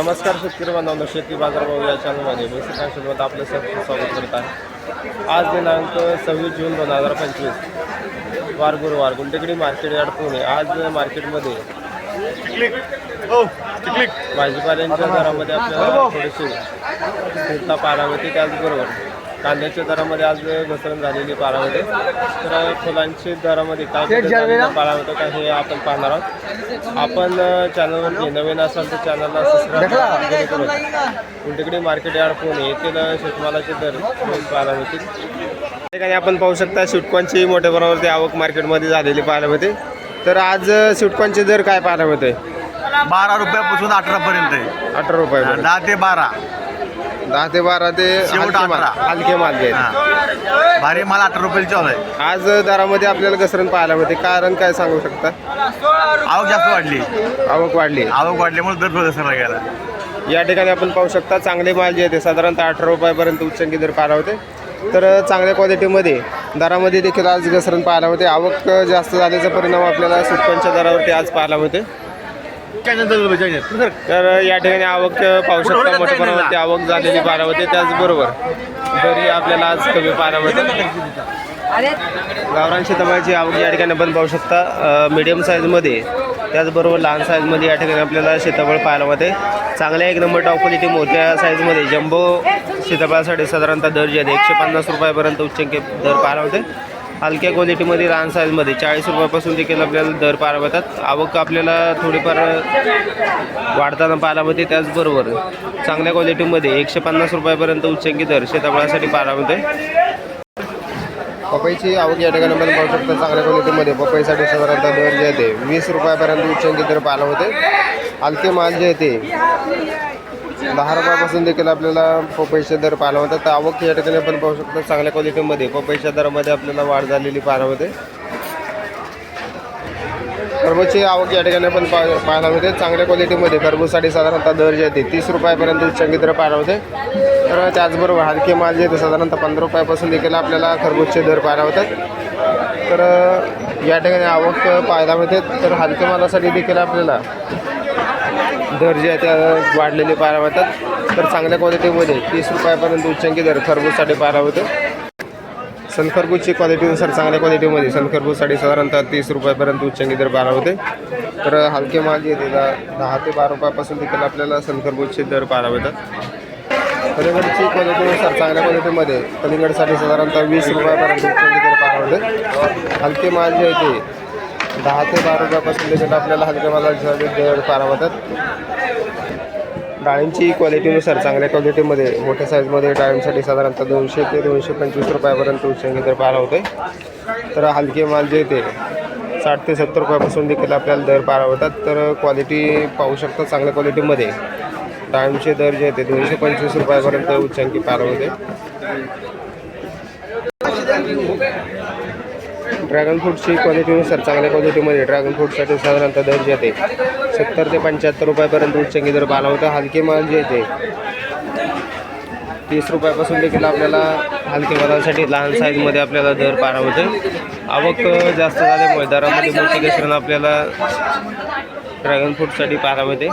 नमस्कार शेतकरी बांधवांनो शेती बाजारभाव या चॅनलमध्ये मी श्रीकांत आपलं सर्व स्वागत करत आहे. आज दिनांक सव्वीस जून दोन हजार पंचवीस वार गुरुवार गुंडेकडी मार्केट यार्ड पुणे. आज मार्केटमध्ये भाजीपाल्यांच्या दरामध्ये आपल्याला थोडीशी स्थिरता पाहायला मिळते त्याचबरोबर कांद्याच्या दरामध्ये आज घसरण झालेली पाहायला मिळते तर फुलांच्या दरामध्ये काय पाहायला मिळतो का हे आपण पाहणार आहोत. आपण चॅनलवरती नवीन असाल तर चॅनलला सबस्क्राईब करून मार्केट यार्ड पुणे येथील शेतमालाचे दर पाहायला मिळतील त्या ठिकाणी आपण पाहू शकता स्वीटकॉनची मोठ्या प्रमाणावरती आवक मार्केटमध्ये झालेली पाहायला मिळते तर आज स्वीटकॉनचे दर काय पाहायला मिळते बारा रुपयापासून अठरा पर्यंत आहे. अठरा रुपये दहा ते बारा. दहा ते बारा ते शेवट हलके माल अठरा. हलके माल जे आहेत. हा. भारी माल अठरा रुपयाला चालू आहे. आज दरामध्ये आपल्याला घसरण पाहायला मिळते. कारण काय सांगू शकता? आवक जास्त वाढली. आवक वाढली. आवक वाढल्यामुळे दर प्रदर्शनाला गेला. या ठिकाणी आपण पाहू शकता चांगले माल जे आहे साधारणतः अठरा रुपयापर्यंत उच्चांकी दर पाहायला होते. तर चांगल्या क्वालिटीमध्ये दरामध्ये देखील आज घसरण पाहायला होते. आवक जास्त झाल्याचा परिणाम आपल्याला सुटकांच्या दरावरती आज पाहायला होते तर या ठिकाणी आवक पाहू शकता मोठ्या प्रमाणावरती आवक झालेली पाहायला होते त्याचबरोबर. दरही आपल्याला आज कमी पाहायला होते गावरान शेतमाळ्याची आवक या ठिकाणी आपण पाहू शकता. मीडियम साईजमध्ये त्याचबरोबर लहान साईजमध्ये या ठिकाणी आपल्याला सीताफळ पाहायला मिळते. चांगल्या एक नंबर टॉप क्वालिटी मोठ्या साईजमध्ये जम्बो सीताफळासाठी साधारणतः दर जे आहे एकशे पन्नास रुपयापर्यंत उच्चांकी दर पाहायला होते हलक्या क्वालिटीमध्ये लहान साईजमध्ये चाळीस रुपयापासून देखील आपल्याला दर पाहायला मिळतात आवक आपल्याला थोडीफार वाढताना पाहायला मिळते त्याचबरोबर चांगल्या क्वालिटीमध्ये एकशे पन्नास रुपयापर्यंत उच्चंकी दर शेताफळासाठी पाहायला मिळते पपईची आवक या ठिकाणी आपण पाहू शकता चांगल्या क्वालिटीमध्ये पपईसाठी साधारणतः दर जे आहे ते वीस रुपयापर्यंत उच्चंकी दर पाहायला होते हलके माल जे आहे ते दहा रुपयापासून देखील आपल्याला पपईचे दर पाहायला होतात तर आवक या ठिकाणी आपण पाहू शकतो चांगल्या क्वालिटीमध्ये पपईच्या दरामध्ये आपल्याला वाढ झालेली पाहायला होते खरबूजची आवक या ठिकाणी आपण पा पाहायला होते चांगल्या क्वालिटीमध्ये खरबूजसाठी साधारणतः दर जे आहे तीस रुपयापर्यंत चंगी दर पाहायला होते तर त्याचबरोबर हलके माल जे आहे ते साधारणतः पंधरा रुपयापासून देखील आपल्याला खरबूजचे दर पाहायला होतात तर या ठिकाणी आवक पाहायला मिळते. तर हलके मालासाठी देखील आपल्याला दर जे आहे त्या वाढलेले पाहायला मिळतात तर चांगल्या क्वालिटीमध्ये तीस रुपयापर्यंत उच्चांकी दर खरबूजसाठी पाहायला होतं. सनखरबूजची क्वालिटीनुसार चांगल्या क्वालिटीमध्ये सनखरबूजसाठी साधारणतः तीस रुपयापर्यंत उच्चांकी दर पाहायला होते. तर हलके माल जे आहे ते दहा ते बारा रुपयापासून देखील आपल्याला सनखरबूजचे दर पाहायला मिळतात कलिंगडची क्वालिटीनुसार चांगल्या क्वालिटीमध्ये कलिंगडसाठी साधारणतः वीस रुपयापर्यंत उच्चांकी दर पाहायला होते. हलके माल जे आहे ते दहा ते बारा रुपयापासून देखील आपल्याला हलक्या मालाचे दर पाहायला मिळतात डाळींची क्वालिटीनुसार चांगल्या क्वालिटीमध्ये मोठ्या साईजमध्ये डाळींसाठी साधारणतः दोनशे ते दोनशे पंचवीस रुपयापर्यंत उच्चांकी दर पारा होते तर हलके माल जे ते साठ ते सत्तर रुपयापासून देखील आपल्याला दर पारा होतात. तर क्वालिटी पाहू शकता चांगल्या क्वालिटीमध्ये डाळींचे दर जे ते दोनशे पंचवीस रुपयापर्यंत उच्चांकी पार होते ड्रॅगन फ्रूटची क्वालिटीनुसार चांगल्या क्वालिटीमध्ये ड्रॅगन फ्रूटसाठी साधारणतः दर्ज येते. ते सत्तर ते पंच्याहत्तर रुपयापर्यंत उच्चंगी दर बाला होता हलके माल जे येते तीस रुपयापासून देखील आपल्याला हलके मालासाठी लहान साईजमध्ये आपल्याला दर पाहायला होते आवक जास्त झाल्यामुळे दरामध्ये मोठी घसरण आपल्याला ड्रॅगन फ्रूटसाठी पाहायला मिळते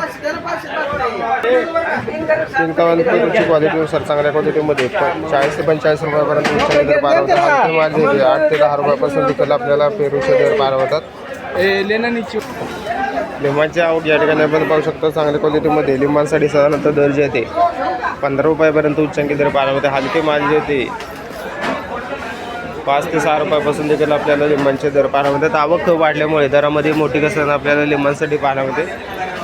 चिंतावण पेरूची क्वालिटीनुसार चांगल्या क्वालिटीमध्ये चाळीस ते पंचेचाळीस रुपयापर्यंत दर पाहायला होतात. हलके माल आठ ते दहा रुपयापासून देखील आपल्याला पेरूचे दर पाहायला होतात. लिंबाची आवक या ठिकाणी आपण पाहू शकतो. चांगल्या क्वालिटीमध्ये लिंबांसाठी साधारणतः दर जे आहे पंधरा रुपयापर्यंत उच्चांकी दर पाण्यामध्ये होते हलके माल जे होते पाच ते सहा रुपयापासून देखील आपल्याला लिंबांचे दर पाण्यामध्ये तर आवक वाढल्यामुळे दरामध्ये मोठी घसरण आपल्याला लिंबांसाठी पाहायला होते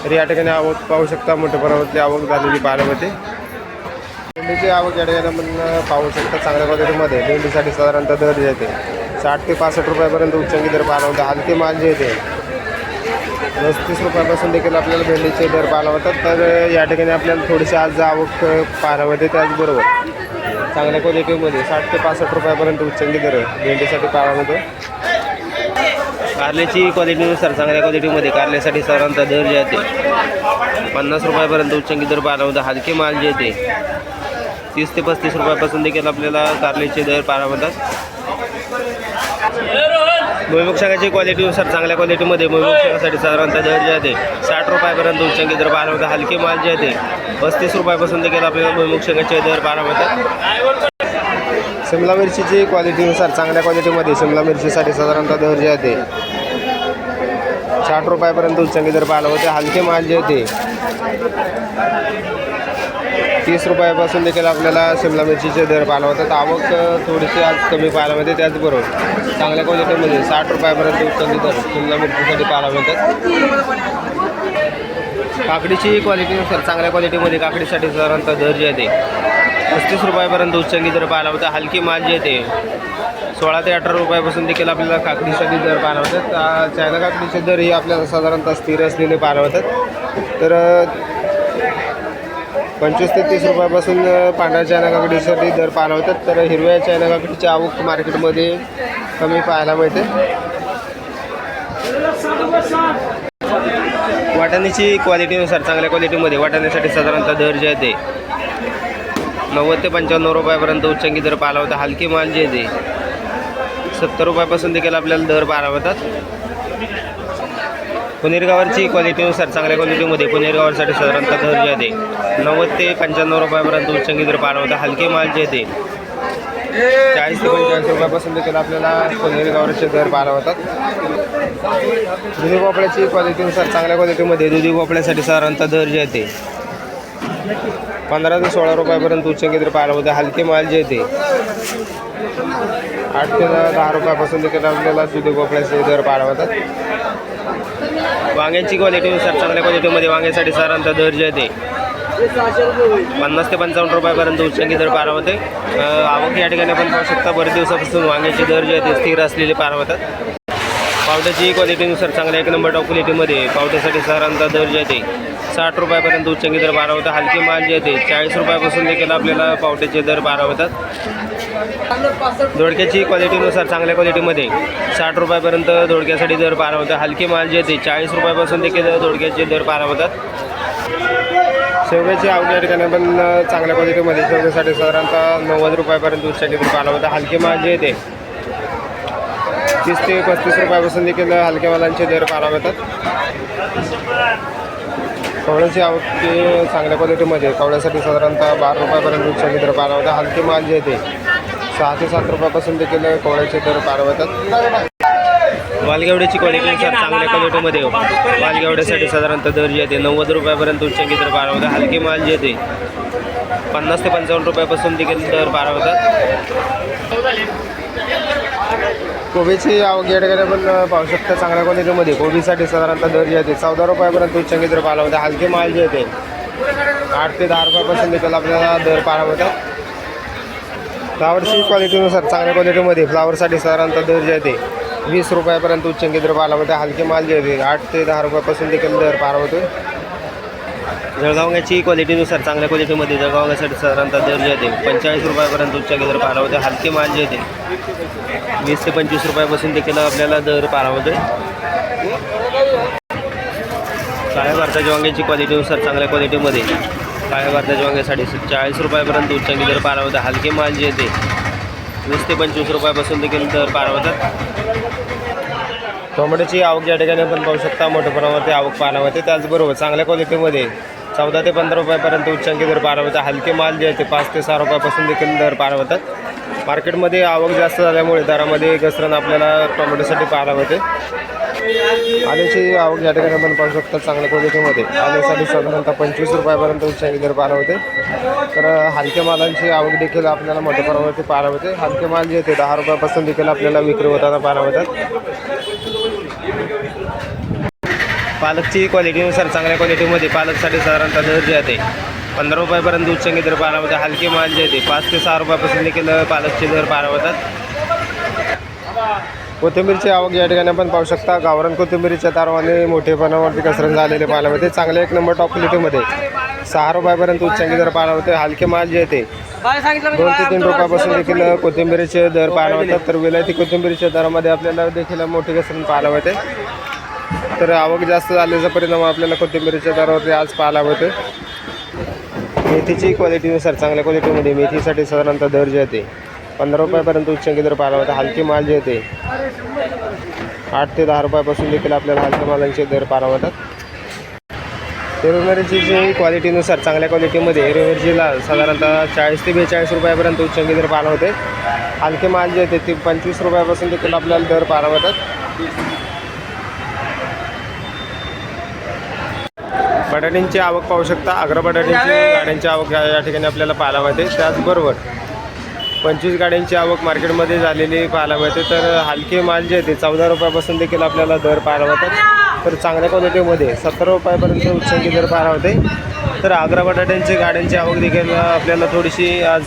तर या ठिकाणी आवक पाहू शकता मोठ्या प्रमाणातली आवक झालेली पाहायला होते भेंडीची आवक या ठिकाणी आपण पाहू शकता चांगल्या क्वालिटीमध्ये भेंडीसाठी साधारणतः दर जे साठ ते पासष्ट रुपयापर्यंत उच्चांकी दर पाण्यामध्ये हलके माल जे येते पस्तीस रुपयापासून देखील आपल्याला भेंडीचे दर पाहायला होतात तर या ठिकाणी आपल्याला थोडीशी आज आवक पाहायला होते त्याचबरोबर चांगल्या क्वालिटीमध्ये साठ ते पासष्ट रुपयापर्यंत उच्चंगी दर भेंडीसाठी पाहायला होतो कारल्याची क्वालिटीनुसार चांगल्या क्वालिटीमध्ये कारल्यासाठी साधारणतः दर जे आहे पन्नास रुपयापर्यंत उच्चंगी दर पाहायला होतं हलके माल जे आहे ते तीस ते पस्तीस रुपयापासून देखील आपल्याला कारल्याचे दर पाहायला होतात भुईमुग शेंगाची क्वालिटीनुसार चांगल्या क्वालिटीमध्ये भुईमुग शेंगासाठी साधारणतः दर जे आहे साठ रुपयापर्यंत उच्चांकी दर पाहायला होता हलके माल जे आहे पस्तीस रुपयापासून देखील आपल्याला भुईमुग शेंगाचे दर पाहायला होतात. शिमला मिरचीची क्वालिटीनुसार चांगल्या क्वालिटीमध्ये शिमला मिरचीसाठी साधारणतः दर जे आहे साठ रुपयापर्यंत उच्चांकी दर पाहायला होते. हलके माल जे होते तीस रुपयापासून देखील आपल्याला शिमला मिरचीचे दर पाहायला होतात आवक थोडीशी आज कमी पाहायला मिळते त्याचबरोबर चांगल्या क्वालिटीमध्ये साठ रुपयापर्यंत उच्चांकी दर शिमला मिरचीसाठी पाहायला मिळतात काकडीची क्वालिटीनुसार चांगल्या क्वालिटीमध्ये काकडीसाठी साधारणतः दर जे आहे ते पस्तीस रुपयापर्यंत उच्चंगी दर पाहायला होता हलकी माल जे ते सोळा ते अठरा रुपयापासून देखील आपल्याला काकडीसाठी दर पाहायला होतात चायना काकडीचे दर ही आपल्याला साधारणतः स्थिर असलेले पाहायला होतात तर पंचवीस ते तीस रुपयापासून पांढऱ्या चायना काकडीसाठी दर पाहायला होतात तर हिरव्या चायना काकडीची आवक मार्केटमध्ये कमी पाहायला मिळते. वाटाण्याची क्वालिटीनुसार चांगल्या क्वालिटीमध्ये वाटाण्यासाठी साधारणतः दर जे आहे ते नव्वद ते पंच्याण्णव रुपयापर्यंत उच्चांकी दर पाहायला होता हलकी माल जे आहे ते सत्तर रुपयापासून देखील आपल्याला दर पाहायला होतात पुनेरगावरची क्वालिटीनुसार चांगल्या क्वालिटीमध्ये पुनेरगावसाठी साधारणतः दर जे आहे नव्वद ते पंच्याण्णव रुपयापर्यंत उच्चंगी दर पाहायला हलके माल जे आहे ते चाळीस ते पंचेचाळीस रुपयापासून देखील आपल्याला पुनेरगावरचे दर पाहायला होतात दुधी भोपळ्याची क्वालिटीनुसार चांगल्या क्वालिटीमध्ये दुधी भोपळ्यासाठी साधारणतः दर जे आहे पंधरा ते सोळा रुपयापर्यंत उच्चंगी दर पाहायला होते हलके माल जे आहे आठ ते दहा रुपयापासून देखील आपल्याला दुधी भोपळ्याचे दर पाहायला होतात वांग्यांची क्वालिटीनुसार चांगल्या क्वालिटीमध्ये वांग्यासाठी साधारणतः दर जे आहे पन्नास ते पंचावन्न रुपयापर्यंत उच्चांकी दर पारा होते. आवक या ठिकाणी आपण पाहू शकता बरेच दिवसापासून वांग्याचे दर जे आहे स्थिर असलेले पाहायला होतात. पावट्याची क्वालिटीनुसार चांगल्या एक नंबर टॉप क्वालिटीमध्ये पावट्यासाठी साधारणतः दर जे आहे साठ रुपयापर्यंत उच्चांकी दर बारा होता हलके माल जे आहे ते चाळीस रुपयापासून देखील आपल्याला पावट्याचे दर बारा होतात. दोडक्याची क्वालिटीनुसार चांगल्या क्वालिटीमध्ये साठ रुपयापर्यंत दोडक्यासाठी दर बारा होतात. हलके माल जे ते चाळीस रुपयापासून देखील दोडक्याचे दर बारा होतात. शेवग्याची आवक या ठिकाणी पण चांगल्या क्वालिटीमध्ये शेवग्यासाठी साधारणतः नव्वद रुपयापर्यंत उच्चांकी दर बारा होतात. हलके माल जे ते. तीस ते पस्तीस रुपयापासून देखील हलक्या मालांचे दर पारा होतात. कवड्याची आवक ते चांगल्या क्वालिटीमध्ये कवड्यासाठी साधारणतः बारा रुपयापर्यंत उच्चांकी दर पारा होता हलके माल जे ते. सहा ते सात रुपयापासून देखील कवड्याचे दर मिळतात वालगेवड्याची क्वालिटीनुसार चांगल्या क्वालिटीमध्ये वालगेवड्यासाठी साधारणतः दर जे आहे ते नव्वद रुपयापर्यंत उच्चांकी दर होता हलके माल जे आहे ते पन्नास ते पंचावन्न रुपयापासून देखील दर होतात कोबीची ठिकाणी आपण पाहू शकता चांगल्या क्वालिटीमध्ये कोबीसाठी साधारणतः दर जे आहे ते चौदा रुपयापर्यंत उच्चांकी दर होता हलके माल जे आहे ते आठ ते दहा रुपयापासून देखील आपल्याला दर होतात फ्लावरची क्वालिटीनुसार चांगल्या क्वालिटीमध्ये फ्लावरसाठी साधारणतः दर जे आहे ते वीस रुपयापर्यंत उच्च दर पाहायला हलके माल जे आहे ते आठ ते दहा रुपयापासून देखील दर पार होतो जळगावण्याची क्वालिटीनुसार चांगल्या क्वालिटीमध्ये जळगावण्यासाठी साधारणतः दर जे आहे पंचेचाळीस रुपयापर्यंत उच्च दर पाहायला होते हलके माल जे आहे वीस ते पंचवीस रुपयापासून देखील आपल्याला दर पाहायला होते काळ्या भारताच्या वांग्याची क्वालिटीनुसार चांगल्या क्वालिटीमध्ये काळ्या भारताच्या वांग्यासाठी चाळीस रुपयापर्यंत उच्चांकी दर पाहायला हलके माल जे ते वीस ते पंचवीस रुपयापासून देखील दर पारावतात होतात टोमॅटोची आवक या ठिकाणी आपण पाहू शकता मोठ्या प्रमाणावरती आवक पाहायला होते त्याचबरोबर चांगल्या क्वालिटीमध्ये चौदा ते पंधरा रुपयापर्यंत उच्चांकी दर पारावतात हलके माल जे आहे ते पाच ते सहा रुपयापासून देखील दर पारावतात होतात मार्केटमध्ये आवक जास्त झाल्यामुळे दरामध्ये घसरण आपल्याला टोमॅटोसाठी पाहायला होते आल्याची आवक या ठिकाणी आपण पाहू शकता चांगल्या क्वालिटीमध्ये. आल्यासाठी साधारणतः पंचवीस रुपयापर्यंत उच्चांकी दर पाहायला होते तर हलक्या मालांची आवक देखील आपल्याला मोठ्या प्रमाणावरती पाहायला होते हलके माल जे ते दहा रुपयापासून देखील आपल्याला विक्री होताना पाहायला होतात पालकची क्वालिटीनुसार चांगल्या क्वालिटीमध्ये पालकसाठी साधारणतः दर जे आहे पंधरा रुपयापर्यंत उच्चांकी दर पाहायला होते हलके माल जे आहे ते पाच ते सहा रुपयापासून देखील पालकचे दर पाहायला होतात कोथिंबीरची आवक या ठिकाणी आपण पाहू शकता. गावरान कोथिंबीरीच्या तारवाने मोठे प्रमाणावरती घसरण झालेले पाहायला होते चांगले एक नंबर टॉप क्वालिटीमध्ये सहा रुपयापर्यंत उच्चांकी दर पाहायला होते हलके माल जे आहे ते दोन ते तीन रुपयापासून देखील कोथिंबीरीचे दर पाहायला होतात तर विलायती कोथिंबीरीच्या दरामध्ये आपल्याला देखील मोठे घसरण पाहायला होते तर आवक जास्त झाल्याचा परिणाम आपल्याला कोथिंबीरीच्या दरावरती आज पाहायला होते मेथीची क्वालिटीनुसार चांगल्या क्वालिटीमध्ये मेथीसाठी साधारणतः दर जे आहे पंधरा रुपयापर्यंत उच्चांकी दर पाहायला होता हलकी माल जे येते आठ ते दहा रुपयापासून देखील आपल्याला हलक्या मालांचे दर पाहायला होतात हिरोमिरची जी क्वालिटीनुसार चांगल्या क्वालिटीमध्ये हिरोमिरचीला साधारणतः चाळीस ते बेचाळीस रुपयापर्यंत उच्चांकी दर पाहायला होते हलके माल जे येते ते पंचवीस रुपयापासून देखील आपल्याला दर पाहायला होतात बटाट्यांची आवक पाहू शकता. अग्र बटाट्यांची गाड्यांची आवक या या ठिकाणी आपल्याला पाहायला मिळते. त्याचबरोबर पंचवीस गाड्यांची आवक मार्केटमध्ये झालेली पाहायला मिळते. तर हलके माल जे आहे ते चौदा रुपयापासून देखील आपल्याला दर पाहायला मिळतात. तर चांगल्या क्वालिटीमध्ये सत्तर रुपयापर्यंत उच्चांकी दर पाहायला होते तर आग्रा बटाट्यांची गाड्यांची आवक देखील आपल्याला थोडीशी आज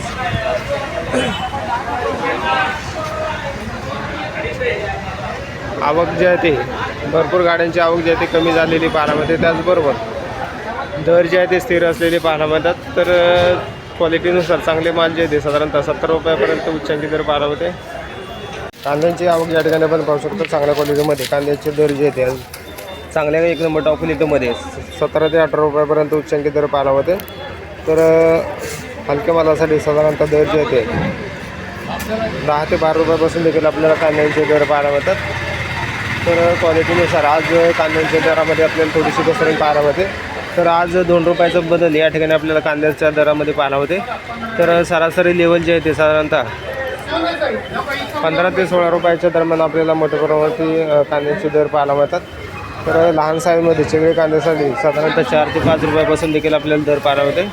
आवक जी आहे ते भरपूर गाड्यांची आवक जी आहे ती कमी झालेली पाहायला मिळते. त्याचबरोबर दर जे आहे ते स्थिर असलेले पाहायला मिळतात. तर क्वालिटीनुसार चांगले माल जे आहे ते साधारणतः सत्तर रुपयापर्यंत उच्चांकी दर पाहायला होते कांद्यांची आवक या ठिकाणी आपण पाहू शकतो चांगल्या क्वालिटीमध्ये कांद्याचे दर जे आहे चांगल्या एक नंबर टॉप क्वालिटीमध्ये सतरा ते अठरा रुपयापर्यंत उच्चांकी दर पाहायला होते तर हलक्या मालासाठी साधारणतः दर जे आहे दहा ते बारा रुपयापासून देखील आपल्याला कांद्यांचे दर पाहायला मिळतात. तर क्वालिटीनुसार आज कांद्यांच्या दरामध्ये आपल्याला थोडीशी घसरण पाहायला मिळते. तर आज दोन रुपयाचं बदल या ठिकाणी आपल्याला कांद्याच्या दरामध्ये पाहायला होते. तर सरासरी लेवल जे आहे ते साधारणतः पंधरा ते सोळा रुपयाच्या दरम्यान आपल्याला मोठ्या प्रमाणावरती कांद्याचे दर पाहायला मिळतात. तर लहान साईजमध्ये चिगळे कांद्यासाठी साधारणतः चार ते पाच रुपयापासून देखील आपल्याला दर पाहायला होते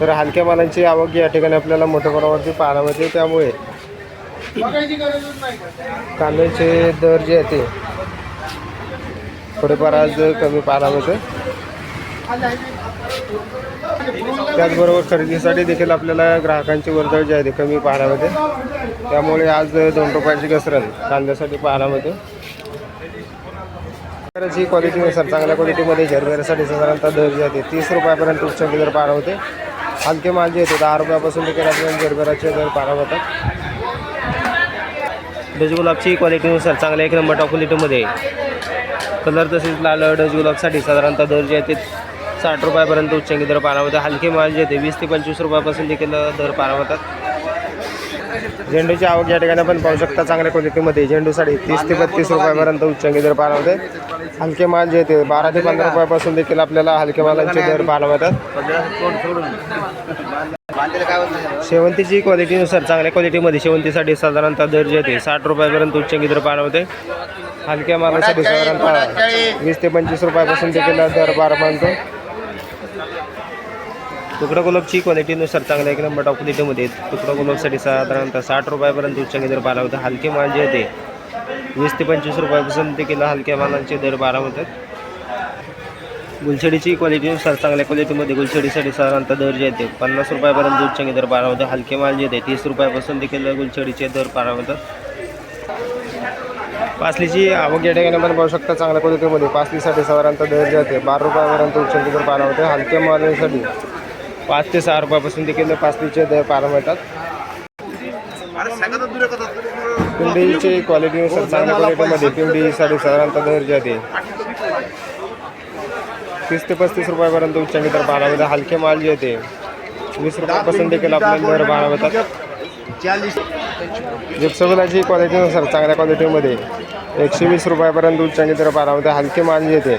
तर हलक्या मालांची आवक या ठिकाणी आपल्याला मोठ्या प्रमाणावरती पाहायला मिळते. त्यामुळे कांद्याचे दर जे आहे ते थोडेफार आज कमी पाहायला मिळते. त्याचबरोबर खरेदीसाठी देखील आपल्याला ग्राहकांची वर्दळ जी आहे ते कमी पाहायला त्यामुळे आज दोन रुपयाची घसरण कांद्यासाठी पाहायला मिळते. ही क्वालिटीनुसार चांगल्या क्वालिटीमध्ये झरबेरासाठी साधारणतः दर जी आहे तीस रुपयापर्यंत उच्चांकी दर पाहायला होते हलके माल जे येते दहा रुपयापासून देखील आपल्याला झरबेराचे दर पाहायला होतात डच गुलाबची क्वालिटीनुसार चांगल्या एक नंबर टॉप क्वालिटीमध्ये कलर तसेच लाल डज गुलाबसाठी साधारणतः दर जे आहे ते साठ रुपयापर्यंत उच्चांकी दर पाहायला होते हलके माल जे ते वीस ते पंचवीस रुपयापासून देखील दर पाहायला होतात. झेंडूची आवक या ठिकाणी आपण पाहू शकता चांगल्या क्वालिटीमध्ये झेंडू साडी तीस ते बत्तीस रुपयापर्यंत उच्चांकी दर पाहायला होते. हलके माल जे ते बारा ते पंधरा रुपयापासून देखील आपल्याला हलके मालांचे दर पाहायला शेवंतीची क्वालिटीनुसार चांगल्या क्वालिटीमध्ये शेवंतीसाठी साधारणतः दर जे ते साठ रुपयापर्यंत उच्चांकी दर पाहायला होते. हलक्या मालासाठी साधारणतः वीस ते पंचवीस रुपयापासून देखील दर पार पाहतो तुकडा गुलाबची क्वालिटीनुसार चांगल्या एक नंबर टॉप क्वालिटीमध्ये तुकडा गुलाबसाठी साधारणतः साठ रुपयापर्यंत उच्चांकी दर पाहायला होतं. हलके माल जे होते. वीस ते पंचवीस रुपयापासून ते किलो हलक्या मालांचे दर बारा होतात. गुलछडीची क्वालिटीनुसार चांगल्या क्वालिटीमध्ये गुलछडीसाठी साधारणतः दर जे येते पन्नास रुपयापर्यंत उच्चांकी दर बारा होते. हलके माल जे आहे तीस रुपयापासून देखील गुलछडीचे दर बारा होतात. पासलीची आवक या ठिकाणी आपण पाहू शकता चांगल्या क्वालिटीमध्ये पासलीसाठी साधारणतः दर जे बारा रुपयापर्यंत उच्चांकी दर पाहायला होते. हलक्या मालांसाठी पाच ते सहा रुपयापासून देखील पासलीचे दर पाहायला मिळतात. पिंडीची क्वालिटीनुसार चांगल्या क्वालिटीमध्ये पिंडीसाठी साधारणतः दर जे आहे तीस ते पस्तीस रुपयापर्यंत उच्चांकी दर पाहायला मिळतात हलके माल जे आहे ते. वीस रुपयापासून देखील आपल्याला दर पाहायला मिळतात. जिप्सगुलाची क्वालिटीनुसार चांगल्या क्वालिटीमध्ये एकशे वीस रुपयापर्यंत उच्चांकी दर पाहायला मिळतात हलके माल जे आहे ते.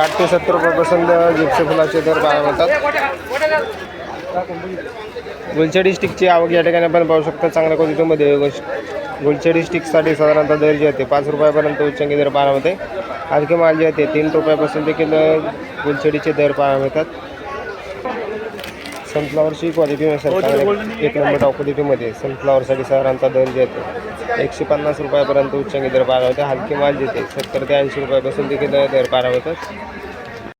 साठ ते सत्तर रुपयापासून जिप्से फुलाचे दर पाहायला होतात गुलछडी स्टिकची आवक या ठिकाणी आपण पाहू शकता. चांगल्या क्वालिटीमध्ये गुल- गुलछडी स्टिकसाठी साधारणतः दर जे आहे पाच रुपयापर्यंत उच्चांकी दर पाहायला होते हलके माल जे आहे ते तीन रुपयापासून देखील गुलछडीचे दर पाहायला मिळतात. सनफ्लावरची क्वालिटीनुसार चांगल्या एक नंबर टॉप क्वालिटीमध्ये सनफ्लावरसाठी साधारणतः दर जे आहे ते एकशे पन्नास रुपयापर्यंत उच्चांकी दर पाहायला होते. हलके माल जे ते सत्तर ते ऐंशी रुपयापासून देखील दर पाहायला होतात.